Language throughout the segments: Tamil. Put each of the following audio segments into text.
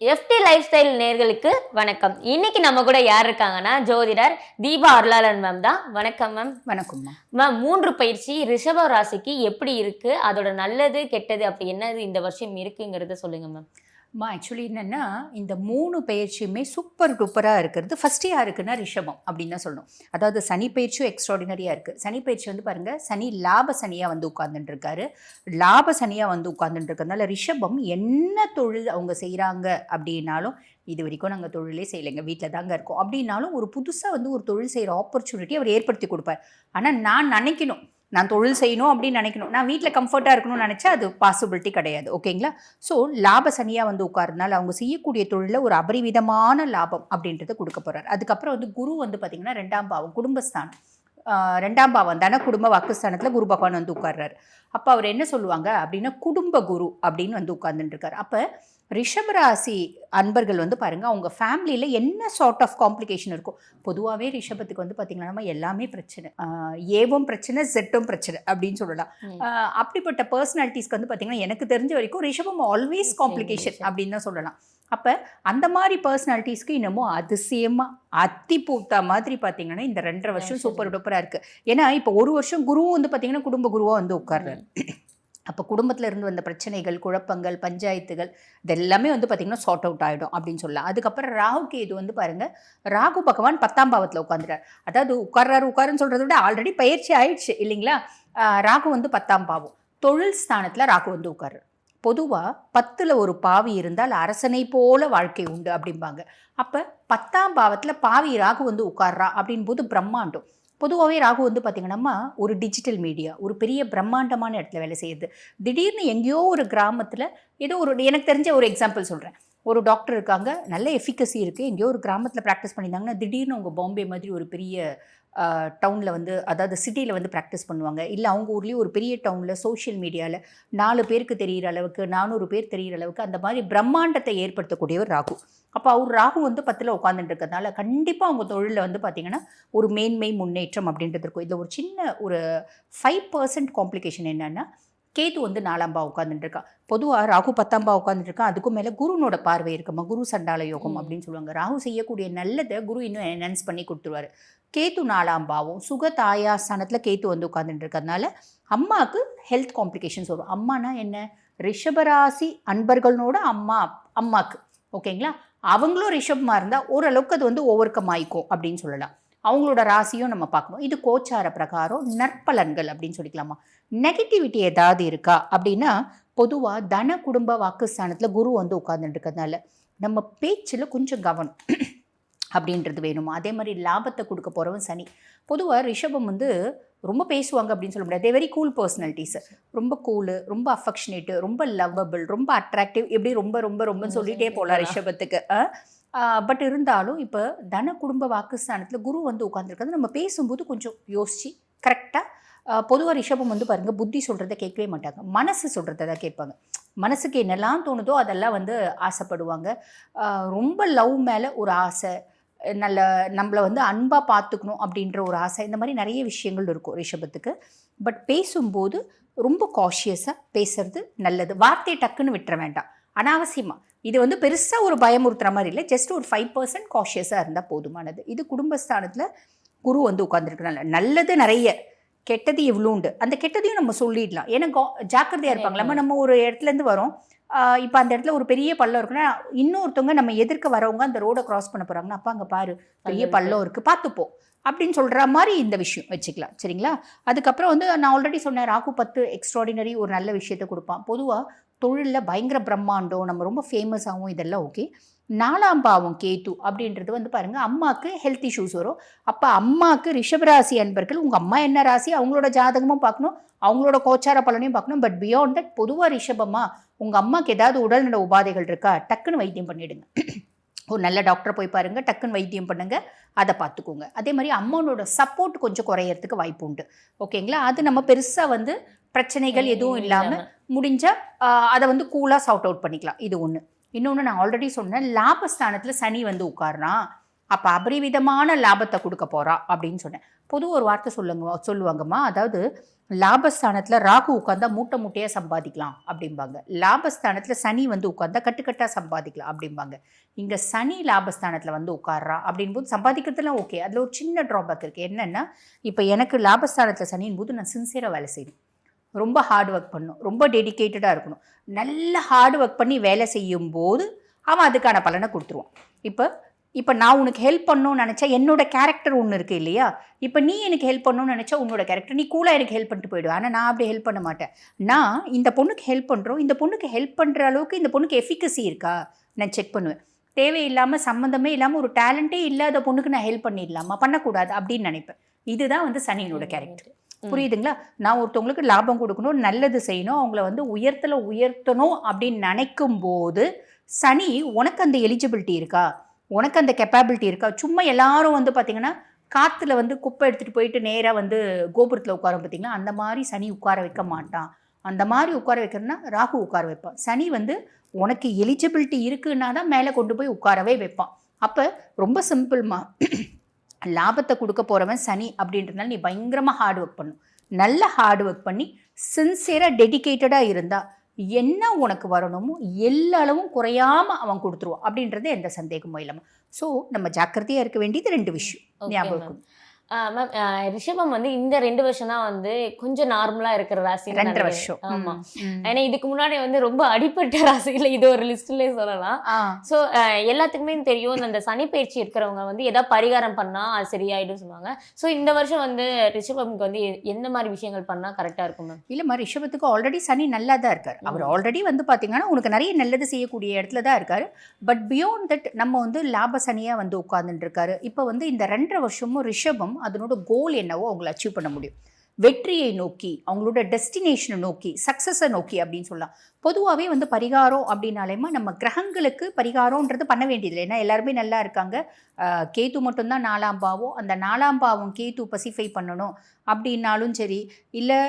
எஃப்டி லைஃப் ஸ்டைல் நேர்களுக்கு வணக்கம். இன்னைக்கு நம்ம கூட யார் இருக்காங்கன்னா ஜோதிடர் தீபா அருளாளன் மேம் தான். வணக்கம் மேம் வணக்கம்மா மேம் மூன்று பயிற்சி ரிஷப ராசிக்கு எப்படி இருக்கு? அதோட நல்லது கெட்டது அப்படி என்னது இந்த வருஷம் இருக்குங்கிறத சொல்லுங்க மேம் அம்மா ஆக்சுவலி என்னென்னா இந்த மூணு பயிற்சியுமே சூப்பர் டூப்பராக இருக்கிறது. ஃபஸ்ட்டு யாருக்குன்னா ரிஷபம் அப்படின்னு தான் சொல்லணும். அதாவது சனி பயிற்சியும் எக்ஸ்ட்ராடினரியாக இருக்குது சனி பயிற்சி வந்து பாருங்கள் சனி லாப சனியாக வந்து உட்கார்ந்துட்டு இருக்காரு லாப சனியாக வந்து உட்கார்ந்துட்டு இருக்கிறதுனால ரிஷபம் என்ன தொழில் அவங்க செய்கிறாங்க அப்படின்னாலும் இது வரைக்கும் நாங்கள் தொழிலே செய்யலைங்க. வீட்டில் தாங்க இருக்கோம். அப்படின்னாலும் ஒரு புதுசாக வந்து ஒரு தொழில் செய்கிற ஆப்பர்ச்சுனிட்டி அவர் ஏற்படுத்தி கொடுப்பார். ஆனால் நான் நினைக்கணும் நான் தொழில் செய்யணும் அப்படின்னு நினைக்கணும். நான் வீட்டில் கம்ஃபர்ட்டாக இருக்கணும்னு நினச்சா அது பாசிபிலிட்டி கிடையாது. ஓகேங்களா ஸோ லாப சனியாக வந்து உட்காருனால அவங்க செய்யக்கூடிய தொழிலில் ஒரு அபரிவிதமான லாபம் அப்படின்றத கொடுக்க போகிறார் அதுக்கப்புறம் வந்து குரு வந்து பார்த்திங்கன்னா ரெண்டாம் பாவம் குடும்பஸ்தானம். ரெண்டாம் பாவம் தானே குடும்ப வாக்குஸ்தானத்தில் குரு பகவான் வந்து உட்கார்றாரு. அப்போ அவர் என்ன சொல்லுவாங்க அப்படின்னா குடும்ப குரு அப்படின்னு வந்து உட்கார்ந்துட்டுருக்கார். அப்போ ரிஷபராசி அன்பர்கள் வந்து பாருங்க அவங்க ஃபேமிலியில் என்ன சார்ட் ஆஃப் காம்ப்ளிகேஷன் இருக்கும் பொதுவாகவே ரிஷபத்துக்கு வந்து பார்த்தீங்கன்னா நம்ம எல்லாமே பிரச்சனை. ஏவும் பிரச்சனை ஜெட்டும் பிரச்சனை அப்படின்னு சொல்லலாம். அப்படிப்பட்ட பர்சனாலிட்டிஸ்க்கு வந்து பார்த்தீங்கன்னா எனக்கு தெரிஞ்ச வரைக்கும் ரிஷபம் ஆல்வேஸ் காம்ப்ளிகேஷன் அப்படின்னு தான் சொல்லலாம். அப்போ அந்த மாதிரி பர்சனாலிட்டிஸ்க்கு இன்னமும் அதிசயமாக அத்தி பூத்தா மாதிரி பார்த்தீங்கன்னா இந்த ரெண்டரை வருஷம். சூப்பர் டூப்பராக இருக்குது ஏன்னா இப்போ ஒரு வருஷம் குருவும் வந்து பார்த்தீங்கன்னா குடும்ப குருவாக வந்து உட்கார்றாரு. அப்போ குடும்பத்தில் இருந்து வந்த பிரச்சனைகள் குழப்பங்கள் பஞ்சாயத்துகள் இதெல்லாமே வந்து பார்த்திங்கன்னா சார்ட் அவுட் ஆகிடும் அப்படின்னு சொல்லலாம். அதுக்கப்புறம் ராகு கேது வந்து பாருங்க ராகு பகவான் பத்தாம் பாவத்தில் உட்காந்துறார் அதாவது உட்கார்றாரு உட்காருன்னு சொல்கிறத விட ஆல்ரெடி பயிற்சி ஆயிடுச்சு இல்லைங்களா? ராகு வந்து பத்தாம் பாவம். தொழில் ஸ்தானத்தில் ராகு வந்து உட்காரு பொதுவாக பத்தில் ஒரு பாவி இருந்தால் அரசனை போல வாழ்க்கை உண்டு அப்படிம்பாங்க. அப்போ பத்தாம் பாவத்தில் பாவி ராகு வந்து உட்கார்றா அப்படின் போது பிரம்மாண்டம். பொதுவாகவே ராகு வந்து பார்த்திங்கன்னா ஒரு டிஜிட்டல் மீடியா ஒரு பெரிய பிரம்மாண்டமான இடத்துல வேலை செய்யுது. திடீர்னு எங்கேயோ ஒரு கிராமத்தில் ஏதோ ஒரு எனக்கு தெரிஞ்ச ஒரு எக்ஸாம்பிள் சொல்கிறேன் ஒரு டாக்டர் இருக்காங்க நல்ல எஃபிகசி இருக்குது எங்கேயோ ஒரு கிராமத்தில் ப்ராக்டிஸ் பண்ணியிருந்தாங்கன்னா திடீர்னு உங்கள் பாம்பே மாதிரி ஒரு பெரிய டவுனில் வந்து அதாவது சிட்டியில் வந்து ப்ராக்டிஸ் பண்ணுவாங்க. இல்லை அவங்க ஊர்லேயும் ஒரு பெரிய டவுனில் சோஷியல் மீடியாவில் நாலு பேருக்கு தெரிகிற அளவுக்கு நானூறு பேர் தெரிகிற அளவுக்கு அந்த மாதிரி பிரம்மாண்டத்தை ஏற்படுத்தக்கூடியவர் ராகு. அப்போ அவர் ராகு வந்து பத்தில் உட்காந்துட்டு இருக்கிறதுனால கண்டிப்பாக அவங்க தொழிலில் வந்து பார்த்திங்கன்னா ஒரு மேன்மை முன்னேற்றம் அப்படின்றது இருக்கும். இதில் ஒரு சின்ன ஒரு ஃபைவ் பர்சன்ட் காம்ப்ளிகேஷன் என்னென்னா கேது வந்து நாலாம் பா உட்காந்துட்டு இருக்கா பொதுவாக ராகு பத்தாம் பா உட்காந்துட்டு இருக்கா அதுக்கும் மேலே குருனோட பார்வை இருக்குமா குரு சண்டால யோகம். அப்படின்னு சொல்லுவாங்க. ராகு செய்யக்கூடிய நல்லதை குரு இன்னும் என்ஹான்ஸ் பண்ணி கொடுத்துருவாரு. கேத்து நாலாம் பாவம் சுக தாயாஸ்தானத்தில் கேத்து வந்து உட்காந்துட்டு இருக்கிறதுனால அம்மாவுக்கு ஹெல்த் காம்ப்ளிகேஷன்ஸ் வரும். அம்மானா என்ன? ரிஷபராசி அன்பர்களோட அம்மா அம்மாக்கு. ஓகேங்களா? அவங்களும் ரிஷபமாக இருந்தால் ஓரளவுக்கு அது வந்து ஓவர் கம் ஆயிக்கும் அப்படின்னு சொல்லலாம். அவங்களோட ராசியும் நம்ம பார்க்கணும். இது கோச்சார பிரகாரம் நற்பலன்கள் அப்படின்னு சொல்லிக்கலாமா? நெகட்டிவிட்டி ஏதாவது இருக்கா? அப்படின்னா பொதுவாக தன குடும்ப வாக்குஸ்தானத்தில் குரு வந்து உட்கார்ந்துட்டு இருக்கிறதுனால நம்ம பேச்சில் கொஞ்சம் கவனம். அப்படின்றது வேணுமா? அதே மாதிரி லாபத்தை கொடுக்க போகிறவன் சனி. பொதுவாக ரிஷபம் வந்து ரொம்ப பேசுவாங்க அப்படின்னு சொல்ல முடியாது. வெரி கூல் பர்சனாலிட்டிஸ் ரொம்ப கூலு ரொம்ப அஃபெக்ஷனேட்டு ரொம்ப லவ்வபிள் ரொம்ப அட்ராக்டிவ் இப்படி ரொம்ப ரொம்ப ரொம்பன்னு சொல்லிட்டே போகலாம் ரிஷபத்துக்கு. பட் இருந்தாலும் இப்போ தன குடும்ப வாக்குஸ்தானத்தில் குரு வந்து உட்காந்துருக்கிறது நம்ம பேசும்போது கொஞ்சம் யோசித்து கரெக்டாக பொதுவாக ரிஷபம் வந்து பாருங்கள் புத்தி சொல்கிறத கேட்கவே மாட்டாங்க. மனசு சொல்கிறத தான் கேட்பாங்க. மனசுக்கு என்னெல்லாம் தோணுதோ அதெல்லாம் வந்து ஆசைப்படுவாங்க. ரொம்ப லவ் மேலே ஒரு ஆசை நல்ல நம்மளை வந்து அன்பாக பார்த்துக்கணும் அப்படின்ற ஒரு ஆசை. இந்த மாதிரி நிறைய விஷயங்கள் இருக்கும் ரிஷபத்துக்கு. பட் பேசும்போது ரொம்ப காஷியஸாக பேசுறது நல்லது. வார்த்தையை டக்குன்னு விட்டுற வேண்டாம். அனாவசியமாக இது வந்து பெருசாக ஒரு பயமுறுத்துற மாதிரி இல்லை. ஜஸ்ட் ஒரு ஃபைவ் பர்சன்ட் காஷியஸாக இருந்தால் போதுமானது. இது குடும்பஸ்தானத்தில் குரு வந்து உட்காந்துருக்கனால நல்லது நிறைய. கெட்டது இவ்வளோண்டு அந்த கெட்டதையும் நம்ம சொல்லிடலாம். ஏன்னா கா- ஜாக்கிரதையா இருப்பாங்க. நம்ம நம்ம ஒரு இடத்துலேருந்து வரோம். இப்போ அந்த இடத்துல ஒரு பெரிய பள்ளம் இருக்குன்னா இன்னொருத்தவங்க நம்ம எதிர்க்க வரவங்க அந்த ரோடை கிராஸ் பண்ண போகிறாங்கன்னா அப்பா அங்கே பாரு பெரிய. பள்ளம் இருக்குது பார்த்துப்போம் அப்படின்னு சொல்கிற மாதிரி இந்த விஷயம் வச்சுக்கலாம் சரிங்களா? அதுக்கப்புறம் வந்து நான் ஆல்ரெடி சொன்னேன் ராகு பத்து எக்ஸ்ட்ராடினரி ஒரு நல்ல விஷயத்தை கொடுப்பான். பொதுவாக தொழிலில் பயங்கர பிரம்மாண்டம் நம்ம ரொம்ப ஃபேமஸ் ஆகும் இதெல்லாம் ஓகே நாலாம் பாவம் கேத்து அப்படின்றது வந்து பாருங்கள் அம்மாவுக்கு ஹெல்த் இஷ்யூஸ் வரும். அப்போ அம்மாவுக்கு ரிஷபராசி அன்பர்கள் உங்கள் அம்மா என்ன ராசி? அவங்களோட ஜாதகமும் பார்க்கணும் அவங்களோட கோச்சார பலனையும் பார்க்கணும். பட் பியாண்ட் தட் பொதுவாக ரிஷபமாக உங்கள் அம்மாவுக்கு ஏதாவது உடல்நல உபாதைகள் இருக்கா? டக்குன்னு வைத்தியம் பண்ணிவிடுங்க ஒரு நல்ல டாக்டர் போய் பாருங்கள் டக்குன்னு வைத்தியம் பண்ணுங்கள் அதை பார்த்துக்கோங்க. அதே மாதிரி அம்மாவோட சப்போர்ட் கொஞ்சம் குறையறதுக்கு வாய்ப்பு உண்டு. ஓகேங்களா அது நம்ம பெருசாக வந்து பிரச்சனைகள் எதுவும் இல்லாமல் முடிஞ்சால் அதை வந்து கூலாக சார்ட் அவுட் பண்ணிக்கலாம். இது ஒன்று இன்னொன்று நான் ஆல்ரெடி சொன்னேன் லாபஸ்தானத்தில் சனி வந்து உட்கார்றான் அப்போ அபரிவிதமான லாபத்தை கொடுக்க போறா அப்படின்னு சொன்னேன். பொதுவாக ஒரு வார்த்தை சொல்லுங்க சொல்லுவாங்கம்மா. அதாவது லாபஸ்தானத்தில் ராகு உட்காந்தா மூட்டை மூட்டையாக சம்பாதிக்கலாம் அப்படிம்பாங்க. லாபஸ்தானத்தில் சனி வந்து உட்காந்தா கட்டுக்கட்டாக சம்பாதிக்கலாம் அப்படிம்பாங்க. இங்கே சனி லாபஸ்தானத்தில் வந்து உட்கார்றா அப்படின்போது சம்பாதிக்கிறதுலாம் ஓகே அதில் ஒரு சின்ன ட்ராபேக் இருக்குது என்னென்னா இப்போ எனக்கு லாபஸ்தானத்தில் சனியின் போது நான் சின்சியராக வேலை செய்யணும். ரொம்ப ஹார்ட் ஒர்க் பண்ணணும் ரொம்ப டெடிகேட்டடாக இருக்கணும். நல்ல ஹார்ட் ஒர்க் பண்ணி வேலை செய்யும்போது அவன் அதுக்கான பலனை கொடுத்துருவான். இப்போ இப்போ நான் உனக்கு ஹெல்ப் பண்ணணும்னு நினச்சா என்னோட கேரக்டர் ஒன்று இருக்குது இல்லையா? இப்போ நீ எனக்கு ஹெல்ப் பண்ணணும்னு நினச்சா உன்னோட கேரக்டர் நீ கூலாக எனக்கு ஹெல்ப் பண்ணிட்டு போயிடுவேன் ஆனால் நான் அப்படி ஹெல்ப் பண்ண மாட்டேன். நான் இந்த பொண்ணுக்கு ஹெல்ப் பண்ணுறோம் இந்த பொண்ணுக்கு ஹெல்ப் பண்ணுற அளவுக்கு இந்த பொண்ணுக்கு எஃபிகசி இருக்கா? நான் செக் பண்ணுவேன். தேவையில்லாமல் சம்மந்தமே இல்லாமல் ஒரு டேலண்ட்டே இல்லாத பொண்ணுக்கு நான் ஹெல்ப் பண்ணிடலாமா? பண்ணக்கூடாது அப்படின்னு நினைப்பேன். இதுதான் வந்து சனியினோட கேரக்டர் புரியுதுங்களா? நான் ஒருத்தவங்களுக்கு லாபம் கொடுக்கணும் நல்லது செய்யணும் அவங்கள வந்து உயர்த்தல உயர்த்தணும் அப்படின்னு நினைக்கும் போது சனி உனக்கு அந்த எலிஜிபிலிட்டி இருக்கா? உனக்கு அந்த கெப்பாபிலிட்டி இருக்கா? சும்மா எல்லாரும் வந்து பார்த்தீங்கன்னா காற்றுல வந்து குப்பை எடுத்துகிட்டு போயிட்டு நேராக வந்து கோபுரத்தில் உட்கார பார்த்தீங்களா அந்த மாதிரி சனி உட்கார வைக்க மாட்டான். அந்த மாதிரி உட்கார வைக்கிறன்னா ராகு உட்கார வைப்பான். சனி வந்து உனக்கு எலிஜிபிலிட்டி இருக்குன்னா தான் மேலே கொண்டு போய் உட்காரவே வைப்பான். அப்போ ரொம்ப சிம்பிள்மா லாபத்தை கொடுக்க போகிறவன் சனி அப்படின்றதுனால நீ பயங்கரமாக ஹார்ட் ஒர்க் பண்ணும் நல்ல ஹார்ட் ஒர்க் பண்ணி சின்சியராக டெடிகேட்டடாக இருந்தால் என்ன உனக்கு வரணுமோ எல்லா அளவும் குறையாமல் அவன் கொடுத்துருவான். அப்படின்றது எந்த சந்தேகமும் இல்லாமல் ஸோ நம்ம ஜாக்கிரதையாக இருக்க வேண்டியது ரெண்டு விஷயம். ஞாபகம். மேம் ரிஷபம் வந்து இந்த ரெண்டு வருஷம் தான் வந்து கொஞ்சம் நார்மலா இருக்கிற ராசி ரெண்டரை வருஷம். ஆமா. ஏன்னா இதுக்கு முன்னாடி வந்து ரொம்ப அடிப்பட்ட ராசியில இது ஒரு லிஸ்ட்லயே சொல்லலாம். ஸோ எல்லாத்துக்குமே தெரியும். அந்த சனி பயிற்சி இருக்கிறவங்க வந்து ஏதாவது பரிகாரம் பண்ணா அது சரியாயிடும் சொல்லுவாங்க. ஸோ இந்த வருஷம் வந்து ரிஷபம்க்கு வந்து எந்த மாதிரி விஷயங்கள் பண்ணா கரெக்டா இருக்கும் மேம் இல்லைம்மா ரிஷபத்துக்கு ஆல்ரெடி சனி நல்லா தான் இருக்கார். அவர் ஆல்ரெடி வந்து பார்த்தீங்கன்னா உனக்கு நிறைய நல்லது செய்யக்கூடிய இடத்துல தான் இருக்கார். பட் பியாண்ட் தட் நம்ம வந்து லாப சனியாக வந்து உட்கார்ந்துட்டு இருக்காரு. இப்போ வந்து இந்த ரெண்டரை வருஷமும் ரிஷபம் அதனோட கோல் என்னவோ அவங்கள அச்சீவ் பண்ண முடியும். வெற்றியை நோக்கி அவங்களோட டெஸ்டினேஷனை நோக்கி சக்ஸஸை நோக்கி அப்படின்னு சொல்லலாம். பொதுவாகவே வந்து பரிகாரம் அப்படின்னாலேமா நம்ம கிரகங்களுக்கு பரிகாரம்ன்றது பண்ண வேண்டியதில்லை. ஏன்னா எல்லாருமே நல்லா இருக்காங்க. கேத்து மட்டும்தான் நாலாம் பாவம் அந்த நாலாம் பாவம் கேத்து பசிஃபை பண்ணணும் அப்படின்னாலும் சரி இல்லை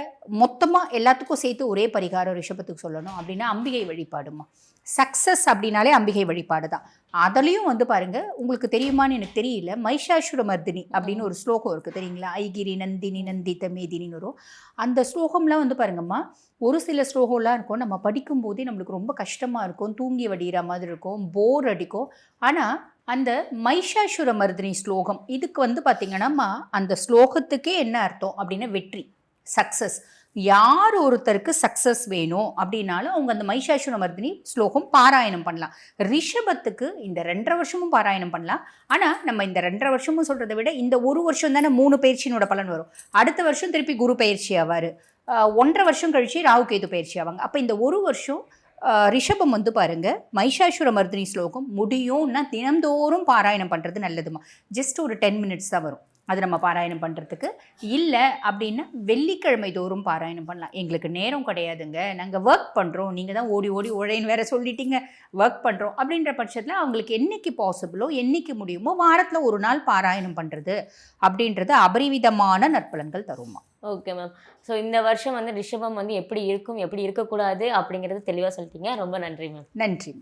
மொத்தமாக எல்லாத்துக்கும் சேர்த்து ஒரே பரிகாரம் ரிஷபத்துக்கு சொல்லணும் அப்படின்னா அம்பிகை வழிபாடுமா. சக்ஸஸ் அப்படின்னாலே அம்பிகை வழிபாடு தான். அதுலேயும் வந்து பாருங்கள் உங்களுக்கு தெரியுமான்னு எனக்கு தெரியல. மைஷாசுர மர்தினி அப்படின்னு ஒரு ஸ்லோகம் இருக்குது தெரியுங்களா? ஐகிரி நந்தினி நந்தித்த மேதினின்னு வரும். அந்த ஸ்லோகம்லாம் வந்து பாருங்கம்மா ஒரு சில ஸ்லோகம்லாம் இருக்கும். நம்ம படிக்கும்போதே நம்மளுக்கு ரொம்ப கஷ்டமாக இருக்கும். தூங்கி வடிகிற மாதிரி இருக்கும். போர் அடிக்கும். ஆனால் அந்த மைஷாசுர மர்தினி ஸ்லோகம் இதுக்கு வந்து பார்த்தீங்கன்னா அந்த ஸ்லோகத்துக்கே என்ன அர்த்தம்? அப்படின்னா வெற்றி சக்ஸஸ் யார் ஒருத்தருக்கு சக்ஸஸ் வேணும் அப்படின்னாலும் அவங்க அந்த மைஷாசுர மர்தினி ஸ்லோகம் பாராயணம் பண்ணலாம். ரிஷபத்துக்கு இந்த ரெண்டரை வருஷமும் பாராயணம் பண்ணலாம். ஆனால் நம்ம இந்த ரெண்டரை வருஷமும் சொல்கிறத விட இந்த ஒரு வருஷம் தானே மூணு பயிற்சியினோட பலன் வரும். அடுத்த வருஷம் திருப்பி குரு பயிற்சி ஆவார். ஒன்றரை வருஷம் கழிச்சு ராகு கேது பயிற்சி ஆவாங்க. அப்போ இந்த ஒரு வருஷம் ரிஷபம் வந்து பாருங்க மைஷாசுர மர்தினி ஸ்லோகம் முடியும்னா தினந்தோறும் பாராயணம் பண்ணுறது நல்லதுமா? ஜஸ்ட் ஒரு டென் மினிட்ஸ் தான் வரும். அது நம்ம பாராயணம் பண்ணுறதுக்கு இல்லை அப்படின்னா வெள்ளிக்கிழமை தோறும் பாராயணம் பண்ணலாம். எங்களுக்கு நேரம் கிடையாதுங்க. நாங்கள் ஒர்க் பண்ணுறோம் நீங்கள் தான் ஓடி ஓடி உழைன்னு வேற சொல்லிட்டீங்க. ஒர்க் பண்ணுறோம் அப்படின்ற பட்சத்தில் அவங்களுக்கு என்னைக்கு பாசிபிளோ என்னைக்கு முடியுமோ வாரத்தில் ஒரு நாள் பாராயணம் பண்ணுறது அப்படின்றது அபரிவிதமான நற்பலன்கள் தருமா. ஓகே மேம் ஸோ இந்த வருஷம் வந்து ரிஷபம் வந்து எப்படி இருக்கும் எப்படி இருக்கக்கூடாது அப்படிங்கறது தெளிவா சொல்லிட்டீங்க. ரொம்ப நன்றி மேம் நன்றி.